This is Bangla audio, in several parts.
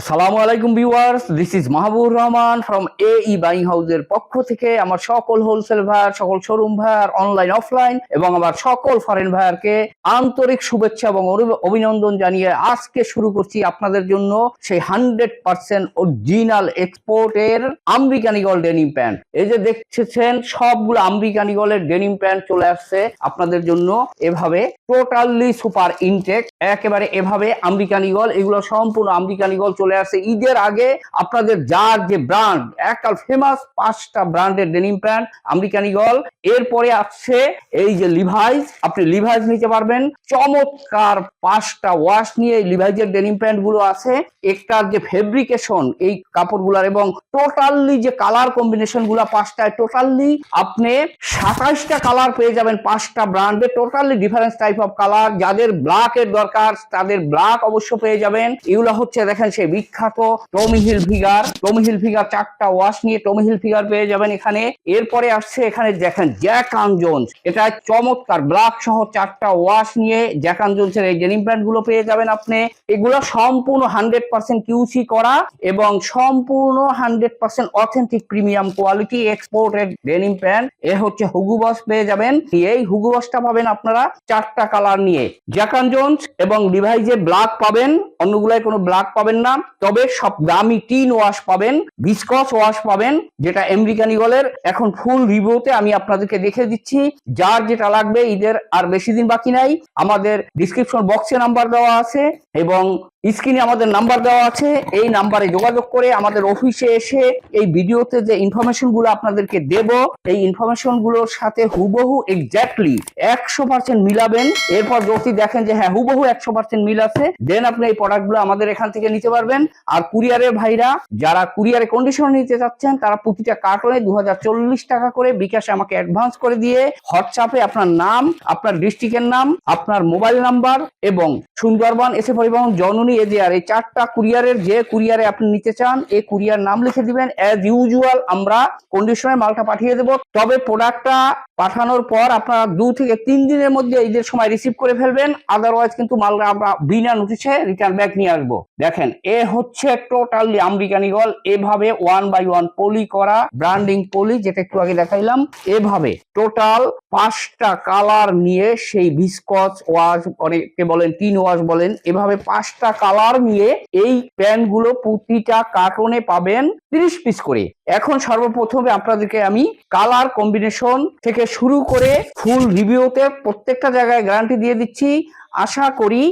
আসসালামু আলাইকুম viewers this is Mahbub Rahman from A E buying হাউসের পক্ষ থেকে আমার সকল হোলসেল ভাইয়ার, সকল শোরুম ভাইয়ার অনলাইন অফলাইন এবং আমার সকল ফরেন ভাইয়ারকে আন্তরিক শুভেচ্ছা এবং অভিনন্দন জানিয়ে আজকে শুরু করছি আপনাদের জন্য সেই হান্ড্রেড পার্সেন্ট অরিজিনাল এক্সপোর্টের আমেরিকানি গল ডেনিম প্যান্ট এই যে দেখছেন, সবগুলো আমেরিকানি গলের ডেনিম প্যান্ট চলে আসছে আপনাদের জন্য। এভাবে টোটালি সুপার ইনটেক একেবারে এভাবে আমেরিকানি গল এগুলো সম্পূর্ণ আমেরিকানি গল চলে আসছে ঈদের আগে আপনাদের যার যে ব্র্যান্ড একাল ফেমাস পাঁচটা ব্র্যান্ডের ডেনিম প্যান্ট আমেরিকানি গল এরপরে আসছে এই যে লিভাইস আপনি লিভাইস নিতে পারবেন। চমৎকার পাঁচটা ওয়াশ নিয়ে লিভাইজের ডেনিম প্যান্টগুলো আছে। একটার যে ফেব্রিকেশন এই কাপড়গুলার এবং টোটালি যে কালার কম্বিনেশনগুলা পাঁচটায় টোটালি আপনি সাতাশটা কালার পেয়ে যাবেন পাঁচটা ব্র্যান্ডে totally difference type of colour যাদের ব্ল্যাক এর দরকার, তাদের ব্ল্যাক অবশ্য পেয়ে যাবেন। এগুলো হচ্ছে, দেখেন সেই বিখ্যাত Tommy Hilfiger Tommy Hilfiger চারটা ওয়াশ নিয়ে টমি হিল ফিগার পেয়ে যাবেন এখানে। এরপরে আসছে এখানে দেখেন জ্যাকান জোন্স। এটা চমৎকার, ব্ল্যাক সহ চারটা ওয়াশ নিয়ে জ্যাকান জোন্সের এই ডেনিম প্যান্টগুলো পেয়ে যাবেন আপনি। এগুলো সম্পূর্ণ হান্ড্রেড পার্সেন্ট কিউসি করা এবং সম্পূর্ণ hundred percent authentic premium quality exported denim pant. এ হচ্ছে হুগু বস পেয়ে যাবেন। এই হুগু বসটা পাবেন আপনারা চারটা কালার নিয়ে। জ্যাকান জোন্স এবং ডিভাইজে ব্ল্যাক পাবেন। অন্যগুলায় কোনো ব্ল্যাক পাবেন না। তবে সব দামি টিন ওয়াশ পাবেন, বিস্কস ওয়াশ পাবেন, যেটা আমেরিকান ইগলের এখন ফুল রিভিউতে আমি আপনাদেরকে দেখে দিচ্ছি, যার যেটা লাগবে ঈদের, আর বেশি দিন বাকি নাই, আমাদের ডিসক্রিপশন বক্সে নাম্বার দেওয়া আছে, এবং স্ক্রিনে আমাদের নাম্বার দেওয়া আছে। এই নাম্বারে যোগাযোগ করে আমাদের অফিসে এসে এই ভিডিওতে যে ইনফরমেশনগুলো আপনাদেরকে দেব, এই ইনফরমেশনগুলোর সাথে হুবহু এক্স্যাক্টলি একশো পার্সেন্ট মিলাবেন। এরপর যদি দেখেন যে হ্যাঁ হুবহু একশো পার্সেন্ট মিল আছে দেন আপনি এই প্রোডাক্টগুলো আমাদের এখান থেকে নিতে পারবেন। আর কুরিয়ারের ভাইরা, যারা কুরিয়ারে কন্ডিশন নিতে চাচ্ছেন, তারা প্রতিটা কার্টনে দু টাকা করে বিকাশে আমাকে অ্যাডভান্স করে দিয়ে হোয়াটসঅ্যাপে আপনার নাম, আপনার ডিস্ট্রিক্টের নাম, আপনার মোবাইল নাম্বার এবং সুন্দরবন এসে পরিবহন জননী এজিআর এই যে, আর এই চারটা কুরিয়ারের যে কুরিয়ারে আপনি নিতে চান, এই কুরিয়ার নাম লিখে দিবেন অ্যাজ ইউজুয়াল আমরা কন্ডিশনে মালটা পাঠিয়ে দেব। তবে প্রোডাক্টটা পাঠানোর পর আপনারা দু থেকে তিন দিনের মধ্যে ঈদের সময় রিসিভ করে ফেলবেন আদারওয়াইজ কিন্তু মালটা আমরা বিনা নোটিশে রিটার্ন ব্যাক নিয়ে আসব। দেখেন, এ হচ্ছে টোটালি আমেরিকান ইগল এভাবে ওয়ান বাই ওয়ান পলি করা ব্র্যান্ডিং পলি যেটা একটু আগে দেখাইলাম, এভাবে টোটাল পাঁচটা কালার নিয়ে সেই ভিসকস ওয়াশ অনেকে বলেন টিন ওয়াশ বলেন, এভাবে পাঁচটা কালার নিয়ে এই প্যান্টগুলো প্রতিটা কার্টনে পাবেন তিরিশ পিস করে। এখন সর্বপ্রথমে আপনাদেরকে আমি কালার কম্বিনেশন থেকে শুরু করে ফুল রিভিউতে প্রত্যেকটা জায়গায় গ্যারান্টি দিয়ে দিচ্ছি। আশা করি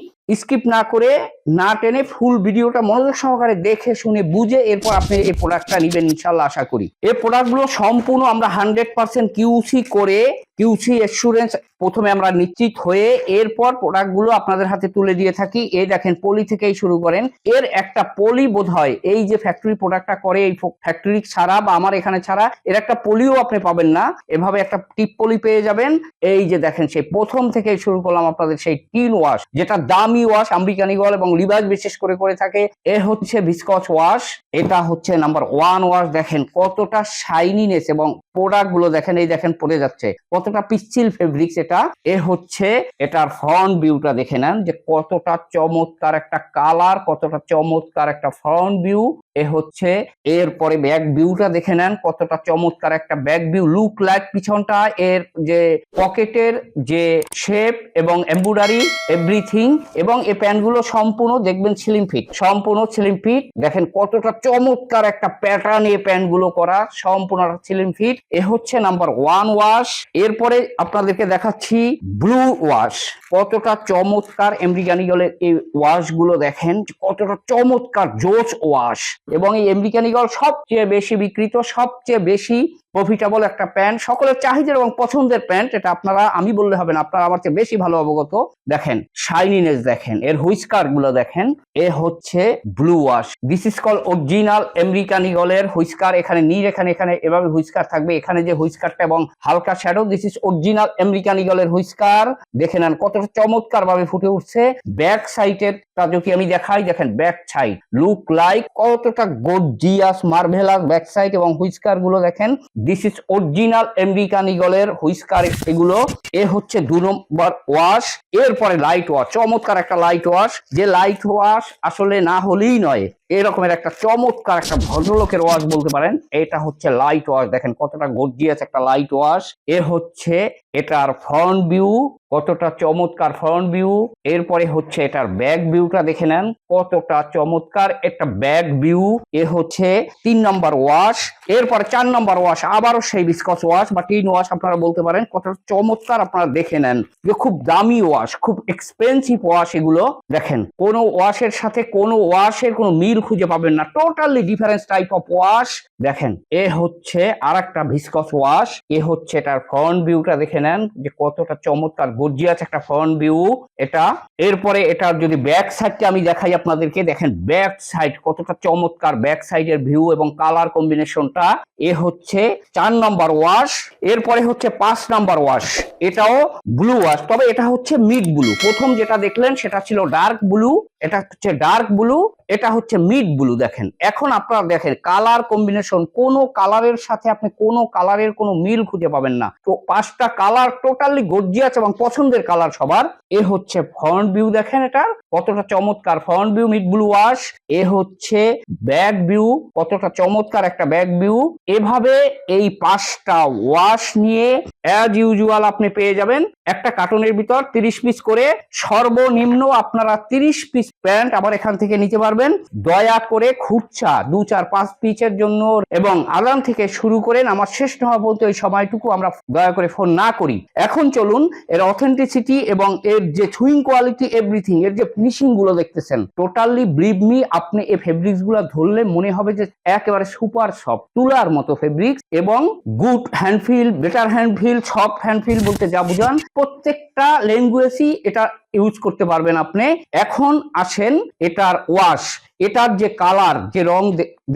স্কিপ না করে না টেনে ফুল ভিডিওটা মনোযোগ সহকারে দেখে, শুনে, বুঝে এরপর আপনি এই প্রোডাক্টটা নেবেন ইনশাল্লাহ আশা করি। এই প্রোডাক্টগুলো সম্পূর্ণ আমরা হান্ড্রেড পার্সেন্ট কিউসি করে কিউসি এসুরেন্স প্রথমে আমরা নিশ্চিত হয়ে এরপর প্রোডাক্টগুলো আপনাদের হাতে তুলে দিয়ে থাকি। এই দেখেন, পলি থেকেই শুরু করেন। এর একটা পলি বোধ হয় এই যে ফ্যাক্টরি প্রোডাক্টটা করে এই ফ্যাক্টরি ছাড়া বা আমার এখানে ছাড়া, এর একটা পলিও আপনি পাবেন না। এভাবে একটা টিপ পলি পেয়ে যাবেন। এই যে দেখেন, সেই প্রথম থেকে শুরু করলাম আপনাদের সেই টিন ওয়াশ যেটা দামি ওয়াশ আমেরিকান ইগল এবং লিভাজ বিশেষ করে করে থাকে। এ হচ্ছে ভিসকস ওয়াশ এটা হচ্ছে নাম্বার ওয়ান ওয়াশ দেখেন, কতটা শাইনিনেস এবং প্রোডাক্টগুলো দেখেন, এই দেখেন, পড়ে যাচ্ছে। কতটা পিচ্ছিল ফেব্রিক্স এটা এ হচ্ছে এটার ফ্রন্ট ভিউটা দেখে নেন যে কতটা চমৎকার একটা কালার কতটা চমৎকার একটা ফ্রন্ট ভিউ এ হচ্ছে এরপরে ব্যাক ভিউটা দেখে নেন কতটা চমৎকার একটা ব্যাক ভিউ লুক লাইক পিছনটা, এর যে পকেটের যে শেপ এবং এমব্রয়ডারি এভরিথিং এবং এই প্যান্টগুলো সম্পূর্ণ দেখবেন স্লিম ফিট সম্পূর্ণ স্লিম ফিট দেখেন কতটা চমৎকার একটা প্যাটার্ন এই প্যান্টগুলো করা, সম্পূর্ণ স্লিম ফিট এ হচ্ছে নাম্বার ওয়ান ওয়াশ এরপরে আপনাদেরকে দেখাচ্ছি ব্লু ওয়াশ। কতটা চমৎকার আমেরিকান ইগলের এই ওয়াশগুলো দেখেন, কতটা চমৎকার জোস ওয়াশ। এবং এই আমেরিকান ইগল সবচেয়ে বেশি বিক্রিত, সবচেয়ে বেশি প্রফিটেবল একটা প্যান্ট সকলের চাহিদার এবং পছন্দের প্যান্ট এটা আপনারা, আমি বললে হবে না, আপনারা আমার চেয়ে বেশি ভালো অবগত। দেখেন শাইনিনেস দেখেন, এর হুইস্কারগুলো দেখেন, এ হচ্ছে blue wash this is call original American ইগলের whisker, এখানে নীল, এখানে এখানে, এভাবে হুইস্কার থাকবে, এখানে যে হুইস্কারটা এবং হালকা shadow this is original American ইগলের whisker. দেখে নেন কতটা চমৎকার ভাবে ফুটে উঠছে। ব্যাক সাইডের তা যদি আমি দেখাই, দেখেন ব্যাক সাইড লুক লাইক কতটা গর্জিয়াস মার্ভেলাস ব্যাক সাইড এবং হুইস্কারগুলো দেখেন। দিস ইজ অরিজিনাল আমেরিকান ইগলের হুইস্কার এগুলো। এ হচ্ছে দু নম্বর ওয়াশ এরপরে লাইট ওয়াশ চমৎকার একটা লাইট ওয়াশ যে লাইট ওয়াশ আসলে না হলেই নয় এরকমের একটা চমৎকার একটা ভদ্রলোকের ওয়াশ বলতে পারেন। এটা হচ্ছে লাইট ওয়াশ দেখেন কতটা গর্জিয়াস একটা লাইট ওয়াশ এ হচ্ছে এটার ফ্রন্ট ভিউ কতটা চমৎকার ফ্রন্ট ভিউ এরপরে হচ্ছে এটার ব্যাক ভিউটা দেখে নেন। কতটা চমৎকার একটা ব্যাক ভিউ এ হচ্ছে তিন নম্বর ওয়াশ এরপরে চার নম্বর ওয়াশ আবারও সেই বিস্কস ওয়াশ বা টিন ওয়াশ আপনারা বলতে পারেন। কতটা চমৎকার আপনারা দেখে নেন। যে খুব দামি ওয়াশ খুব এক্সপেন্সিভ ওয়াশ এগুলো। দেখেন, কোনো ওয়াশের সাথে কোনো ওয়াশের কোনো মিল খুঁজে পাবেন না। Totally difference type of wash দেখেন, এ হচ্ছে আর একটা ভিসকস ওয়াশ এ হচ্ছে এটার ফ্রন্ট ভিউটা দেখে নেন, যে কতটা চমৎকার গর্জিয়াস একটা ফ্রন্ট ভিউ এটা, এরপরে এটার যদি ব্যাক সাইডটা আমি দেখাই আপনাদেরকে, দেখেন ব্যাক সাইড কতটা চমৎকার ব্যাক সাইডের ভিউ এবং কালার কম্বিনেশনটা এ হচ্ছে চার নম্বর ওয়াশ এরপরে হচ্ছে পাঁচ নাম্বার ওয়াশ এটাও ব্লু ওয়াশ তবে এটা হচ্ছে মিড ব্লু প্রথম যেটা দেখলেন, সেটা ছিল ডার্ক ব্লু এটা হচ্ছে ডার্ক ব্লু এটা হচ্ছে মিড ব্লু দেখেন। এখন আপনারা দেখেন কালার কম্বিনেশন কোনো কালারের সাথে আপনি কোনো কালারের কোনো মিল খুঁজে পাবেন না। তো পাঁচটা কালার টোটালি গর্জিয়াস এবং পছন্দের কালার সবার। এ হচ্ছে ফ্রন্ট ভিউ দেখেন এটার কতটা চমৎকার front view mid blue wash এ হচ্ছে ব্যাক ভিউ কতটা চমৎকার একটা ব্যাক ভিউ এভাবে এই পাঁচটা ওয়াশ নিয়ে অ্যাজ ইউজুয়াল আপনি পেয়ে যাবেন। একটা কার্টুনের ভিতর তিরিশ পিস করে সর্বনিম্ন আপনারা তিরিশ পিস প্যান্ট আবার এখান থেকে নিতে পারবেন। দয়া করে খুরচা দু চার পাঁচ পিসের জন্য এবং আলাম থেকে শুরু করেন আমার শেষ হওয়া বলতে ওই সময়টুকু আমরা দয়া করে ফোন না করি। এখন চলুন এর অথেন্টিসিটি এবং এর যে সুইং কোয়ালিটি এভরিথিং এর যে ফিনিশিংগুলো দেখতেছেন টোটালি ব্রিভ মি আপনি এই ফেব্রিক্সগুলো ধরলে মনে হবে যে একেবারে সুপার সফট তুলার মতো ফেব্রিক্স এবং good hand feel better hand feel soft hand feel বলতে যা বুঝান প্রত্যেকটা ল্যাঙ্গুয়েজই এটা ইউজ করতে পারবেন আপনি। এখন আসেন, এটার ওয়াশ এটার যে কালার যে রং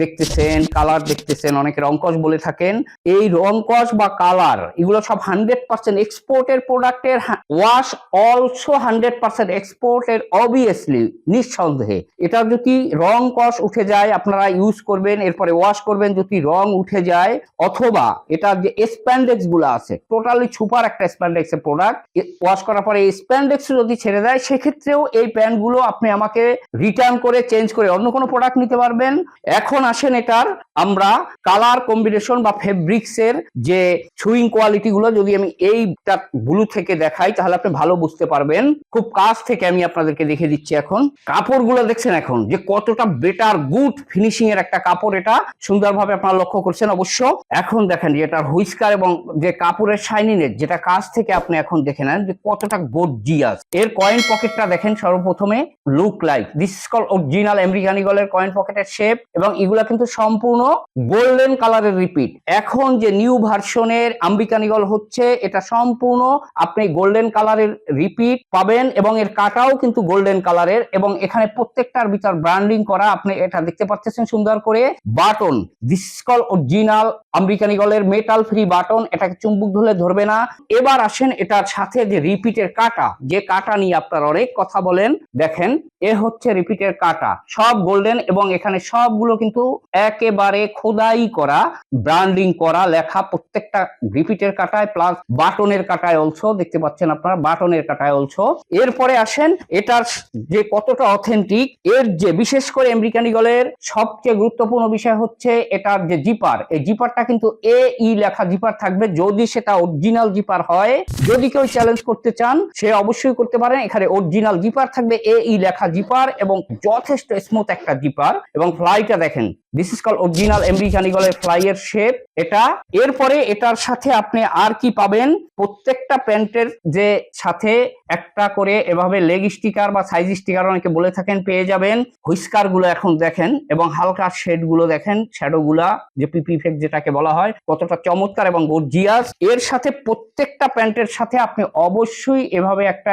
দেখতেছেন কালার দেখতেছেন, অনেকে রংকশ বলে থাকেন, এই রংকশ বা কালার এগুলো সব হান্ড্রেড পার্সেন্ট এক্সপোর্টের প্রোডাক্টের ওয়াশ অলসো হান্ড্রেড পার্সেন্ট এক্সপোর্টের অবভিয়াসলি নিঃসন্দেহে। এটা যদি রং কষ উঠে যায়, আপনারা ইউজ করবেন, এরপরে ওয়াশ করবেন, যদি রং উঠে যায়, অথবা এটার যে স্প্যান্ডেক্সগুলো আছে টোটালি সুপার একটা স্প্যান্ডেক্স এর প্রোডাক্ট ওয়াশ করার পরে স্প্যান্ডেক্স যদি ছেড়ে দেয়, সেক্ষেত্রেও এই প্যান্টগুলো আপনি আমাকে রিটার্ন করে চেঞ্জ করে অন্য কোনো প্রোডাক্ট নিতে পারবেন। এখন আসেন এটার, আমরা কালার কম্বিনেশন বা ফেব্রিক্স এর যে সুইং কোয়ালিটি গুলো যদি আমি এইটা ব্লু থেকে দেখাই, তাহলে আপনি ভালো বুঝতে পারবেন। খুব কাছ থেকে আমি আপনাদেরকে দেখে দিচ্ছি এখন। কাপড়গুলো দেখছেন এখন, যে কতটা বেটার গুড ফিনিশিং এর একটা কাপড় এটা। সুন্দরভাবে আপনারা লক্ষ্য করছেন অবশ্য। এখন দেখেন যে এটার হুইস্কার এবং যে কাপড়ের শাইনিনেস যেটা কাছ থেকে আপনি এখন দেখে নেন যে কতটা গর্জিয়াস এর কয়েন পকেটটা দেখেন সর্বপ্রথমে look like this is call original আমেরিকানিগলের coin পকেটের শেপ এবং এগুলা কিন্তু সম্পূর্ণ গোল্ডেন কালারের রিপিট এখন যে নিউ ভার্সনের আম্বিকানিগল হচ্ছে, এটা সম্পূর্ণ আপনি গোল্ডেন কালারের রিপিট পাবেন এবং এর কাটাও কিন্তু গোল্ডেন কালারের এবং এখানে প্রত্যেকটার ভিতর ব্র্যান্ডিং করা আপনি এটা দেখতে পাচ্ছেন সুন্দর করে। বাটন দিস কল অরিজিনাল আম্বিকানিগলের মেটাল ফ্রি বাটন এটাকে চুম্বুক ধরলে ধরবে না। এবার আসেন এটার সাথে যে রিপিটের কাটা, যে কাটা নিয়ে আপনারা অনেক কথা বলেন, দেখেন, এ হচ্ছে রিপিটের কাটা। সব গোল্ডেন এবং এখানে সবগুলো কিন্তু একেবারে খোদাই করা ব্র্যান্ডিং করা, লেখা প্রত্যেকটা রিপিটের কাটায় প্লাস বাটনের কাটায় অলসো দেখতে পাচ্ছেন আপনারা, বাটনের কাটায় অলসো এরপরে আসেন, এটার যে কতটা অথেন্টিক এর যে বিশেষ করে আমেরিকানিগলের সবচেয়ে গুরুত্বপূর্ণ বিষয় হচ্ছে এটার যে জিপার এই জিপারটা কিন্তু এ ই লেখা জিপার থাকবে। যদি সেটা অরিজিনাল জিপার হয়, যদি কেউ চ্যালেঞ্জ করতে চান, সে অবশ্যই করতে পারেন এখানে অরিজিনাল জিপার থাকবে এ ই লেখা জিপার এবং যথেষ্ট স্মুথ একটা জিপার এবং ফ্লাইটা দেখেন দিস ইজ কল অরিজিনাল আমেরিকানিগলের ফ্লাইয়ের শেপ এটা, এরপরে এটার সাথে আপনি আর কি পাবেন, প্রত্যেকটা প্যান্টের যে সাথে একটা করে এভাবে লেগ স্টিকার বা সাইজ স্টিকার অনেকে বলে থাকেন, পেয়ে যাবেন হুইস্কারগুলো এখন দেখেন এবং হালকা শেডগুলো দেখেন শ্যাডো গুলা, যে পিপি ইফেক্ট যেটাকে বলা হয়, কতটা চমৎকার এবং গর্জিয়াস এর সাথে প্রত্যেকটা প্যান্টের সাথে আপনি অবশ্যই এভাবে একটা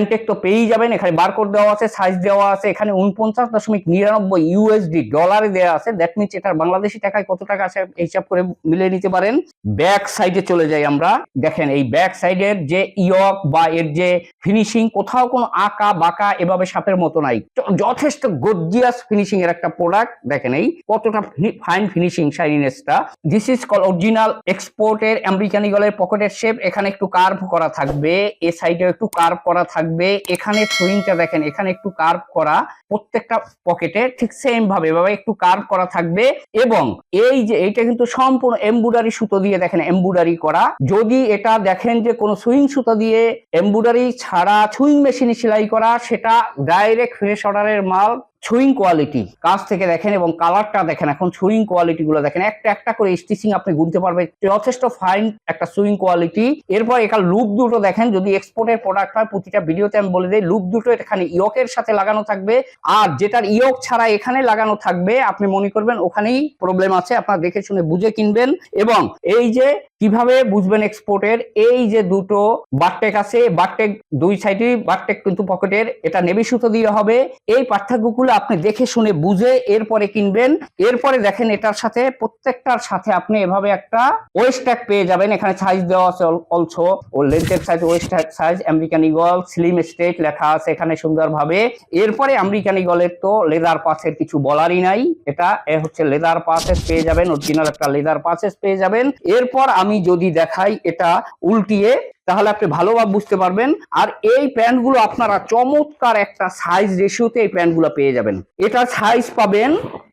হ্যান্ডটেক তো পেয়েই যাবেন। এখানে বারকোড দেওয়া আছে সাইজ দেওয়া আছে, এখানে উনপঞ্চাশ দশমিক নিরানব্বই ইউএসডি ডলারে দেওয়া আছে। দ্যাট মিনস এটার বাংলাদেশি টাকায় কত টাকা আছে হিসাব করে মিলিয়ে নিতে পারেন। ব্যাক সাইডে চলে যাই আমরা। দেখেন এই ব্যাক সাইডের যে ইয়ক বা এর যে ফিনিশিং কোথাও কোনো আঁকা বাঁকা এভাবে সাপের মতো নাই। যথেষ্ট গর্জিয়াস ফিনিশিং এর একটা প্রোডাক্ট দেখেন এই কতটা ফাইন ফিনিশিং শাইনিনেসটা দিস ইজ কল অরিজিনাল এক্সপোর্টের আমেরিকানিগলের পকেটের শেপ এখানে একটু কার্ভ করা থাকবে। এ সাইডে একটু কার্ভ করা থাকবে। এখানে সুইংটা দেখেন, এখানে একটু কার্ভ করা, প্রত্যেকটা পকেটে ঠিক সেম ভাবে, এভাবে একটু কার্ভ করা থাকবে এবং এই যে, এইটা কিন্তু সম্পূর্ণ এমব্রয়ডারি সুতো দিয়ে দেখেন এমব্রয়ডারি করা। যদি এটা দেখেন যে, কোনো সুইং সুতো দিয়ে এমব্রয়ডারি ছাড়া, সুইং মেশিনে সেলাই করা, সেটা ডাইরেক্ট ফ্রেশ অর্ডারের মাল সুইং কোয়ালিটি কাছ থেকে দেখেন এবং কালারটা দেখেন, এখন সুইং কোয়ালিটি গুলো দেখেন। একটা একটা করে স্টিচিং আপনি গুনতে পারবেন। যথেষ্ট ফাইন একটা সুইং কোয়ালিটি এরপর এখানে লুপ দুটো দেখেন, যদি এক্সপোর্টের প্রোডাক্ট হয়, প্রতিটা ভিডিওতে আমি বলে দিই লুপ দুটো এখানে ইয়কের সাথে লাগানো থাকবে। আর যেটার ইয়ক ছাড়া এখানে লাগানো থাকবে, আপনি মনে করবেন ওখানেই প্রবলেম আছে, আপনারা দেখে শুনে বুঝে কিনবেন। এবং এই যে কীভাবে বুঝবেন এক্সপোর্টের এই যে দুটো বারটেক আছে, বারটেক দুই সাইডে বারটেক কিন্তু পকেটের এটা নেভি সুতো দিয়ে হবে। এই পার্থক্যগুলো আপনি দেখে শুনে বুঝে এরপরে কিনবেন। এরপরে দেখেন এটার সাথে প্রত্যেকটার সাথে আপনি এভাবে একটা ওয়েস্ট ট্যাগ পেয়ে যাবেন। এখানে সাইজ দেওয়া আছে অলসো ও লেন্থের size waist tag size American Eagle slim straight লেখা আছে এখানে সুন্দরভাবে। এরপরে আমেরিকান ইগলের তো লেদার পাসের কিছু বলারই নাই। এটা, এ হচ্ছে লেদার পাসেস পেয়ে যাবেন। অরিজিনাল একটা লেদার পাসেস পেয়ে যাবেন। এরপর আমি যদি দেখাই এটা উল্টিয়ে তাহলে আপনি ভালোভাবে বুঝতে পারবেন। আর এই প্যান্টগুলো আপনারা চমৎকার একটা সাইজ রেশিওতে এই প্যান্টগুলো পেয়ে যাবেন। এটা সাইজ পাবেন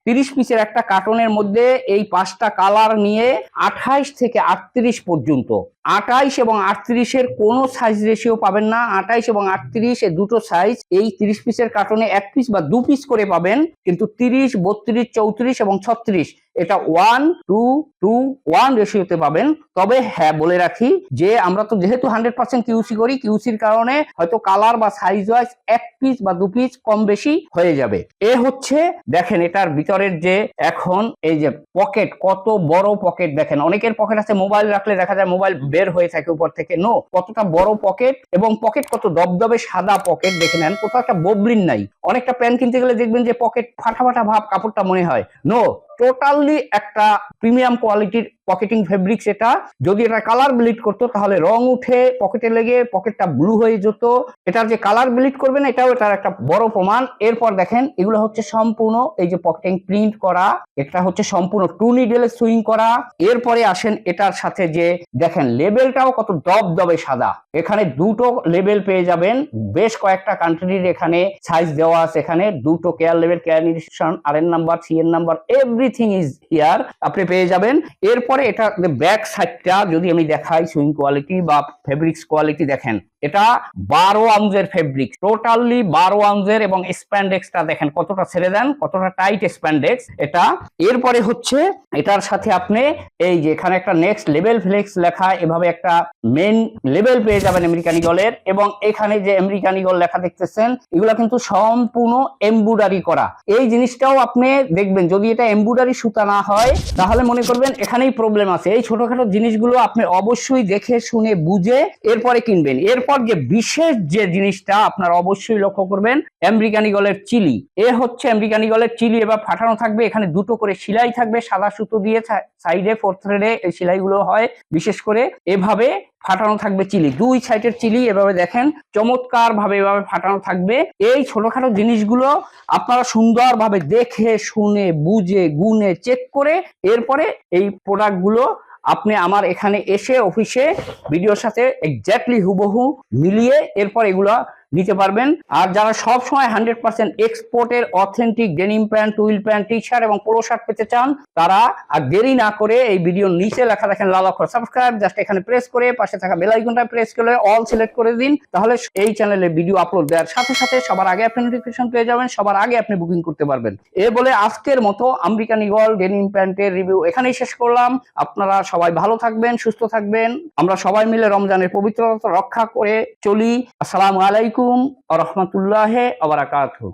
তিরিশ পিসের একটা কার্টনের মধ্যে এই পাঁচটা কালার নিয়ে আঠাইশ থেকে আটত্রিশ পর্যন্ত। আঠাইশ এবং আটত্রিশের কোনো সাইজ রেশিও পাবেন না। আঠাইশ এবং আটত্রিশ দুটো সাইজ এই তিরিশ পিসের কার্টনে এক পিস বা দু পিস করে পাবেন। কিন্তু তিরিশ, বত্রিশ, চৌত্রিশ এবং ছত্রিশ এটা ওয়ান টু টু ওয়ান রেশিওতে পাবেন। তবে হ্যাঁ বলে রাখি যে আমরা তো যেহেতু হান্ড্রেড পার্সেন্ট কিউসি করি কিউসির কারণে হয়তো কালার বা সাইজ ওয়াইজ এক পিস বা দু পিস কম বেশি হয়ে যাবে। এ হচ্ছে, দেখেন এটার ভিতরের যে এখন এই যে পকেট কত বড় পকেট দেখেন। অনেকের পকেট আছে মোবাইল রাখলে দেখা যায় মোবাইল বের হয়ে থাকে উপর থেকে। নো কতটা বড় পকেট এবং পকেট কত দবদবে সাদা পকেট দেখে নেন। কোথাও একটা ববলিন নাই। অনেকটা প্যান্ট কিনতে গেলে দেখবেন যে পকেট ফাটা ফাটা ভাব কাপড়টা মনে হয়। নো টোটালি একটা প্রিমিয়াম কোয়ালিটির পকেটিং ফেব্রিক্স এটা যদি এটা কালার ব্লিড করতো, তাহলে রং উঠে পকেটে লেগে পকেটটা ব্লু হয়ে যেত। এটার যে কালার ব্লিড করবে না, এটাও এটার একটা বড় প্রমাণ। এরপর দেখেন, এগুলো হচ্ছে সম্পূর্ণ এই যে পকেটিং প্রিন্ট করা, এটা হচ্ছে সম্পূর্ণ টু নিডেলে সুইং করা। এরপরে আসেন এটার সাথে যে, দেখেন লেবেলটাও কত দব দবে সাদা। এখানে দুটো লেবেল পেয়ে যাবেন। বেশ কয়েকটা কান্ট্রির এখানে সাইজ দেওয়া আছে এখানে। দুটো care level care nutrition R এর নাম্বার সি এর নাম্বার এভরিথিং ইজ হিয়ার আপনি পেয়ে যাবেন। এরপরে এটা ব্যাক সাইডটা যদি আমি দেখাই সুইং কোয়ালিটি বা ফেব্রিক্স কোয়ালিটি দেখেন। এটা বারো আউন্সের ফেব্রিক টোটালি বারো আউন্সের এবং স্প্যান্ডেক্সটা দেখেন কতটা ছেড়ে দেন, কতটা টাইট স্প্যান্ডেক্স এটা। এরপরে হচ্ছে এটার সাথে আপনি এই যে এখানে একটা নেক্সট লেভেল ফ্লেক্স লেখা, এভাবে একটা মেন লেভেল পেয়ে যাবেন আমেরিকান ইগলের এবং এখানে যে আমেরিকান ইগল লেখা দেখতেছেন, এগুলো কিন্তু সম্পূর্ণ এমব্রয়ডারি করা। এই জিনিসটাও আপনি দেখবেন, যদি এটা এমব্রয়ডারি সুতা না হয়, তাহলে মনে করবেন এখানেই প্রবলেম আছে। এই ছোটখাটো জিনিসগুলো আপনি অবশ্যই দেখে, শুনে, বুঝে এরপরে কিনবেন। এরপর যে বিশেষ যে জিনিসটা আপনারা অবশ্যই লক্ষ্য করবেন, আমেরিকান ইগলের চিলি। এ হচ্ছে আমেরিকান ইগলের চিলি এবার ফাটানো থাকবে, এখানে দুটো করে সেলাই থাকবে, সাদা সুতো দিয়ে সাইডে ফোর থ্রেডে এই সেলাইগুলো হয়, বিশেষ করে এভাবে ফাটানো থাকবে চিলি। দুই সাইডের চিলি এভাবে দেখেন চমৎকার ভাবে এভাবে ফাটানো থাকবে। এই ছোটখাটো জিনিসগুলো আপনারা সুন্দরভাবে দেখে, শুনে, বুঝে গুনে চেক করে, এরপরে এই প্রোডাক্টগুলো আপনি আমার এখানে এসে অফিসে ভিডিওর সাথে এক্স্যাক্টলি হুবহু মিলিয়ে এরপর এগুলো নিতে পারবেন। আর যারা সব সময় হান্ড্রেড পার্সেন্ট এক্সপোর্টের অথেন্টিক ডেনিম প্যান্ট উইল প্যান্ট টি শার্ট এবং পোলো শার্ট পেতে চান, তারা আর দেরি না করে এই ভিডিওর নিচে লেখা দেখেন লাল অক্ষর সাবস্ক্রাইব, জাস্ট এখানে প্রেস করে পাশে থাকা বেল আইকনটা প্রেস করে অল সিলেক্ট করে দিন। তাহলে এই চ্যানেলে ভিডিও আপলোড দেওয়ার সাথে সাথে সবার আগে আপনি নোটিফিকেশন পেয়ে যাবেন, সবার আগে আপনি বুকিং করতে পারবেন। এ বলে আজকের মতো আমেরিকান ইগল ডেনিম প্যান্টের রিভিউ এখানেই শেষ করলাম। আপনারা সবাই ভালো থাকবেন, সুস্থ থাকবেন। আমরা সবাই মিলে রমজানের পবিত্রতা রক্ষা করে চলি। আসসালামু আলাইকুম। علیکم ورحمۃ اللہ وبرکاتہ۔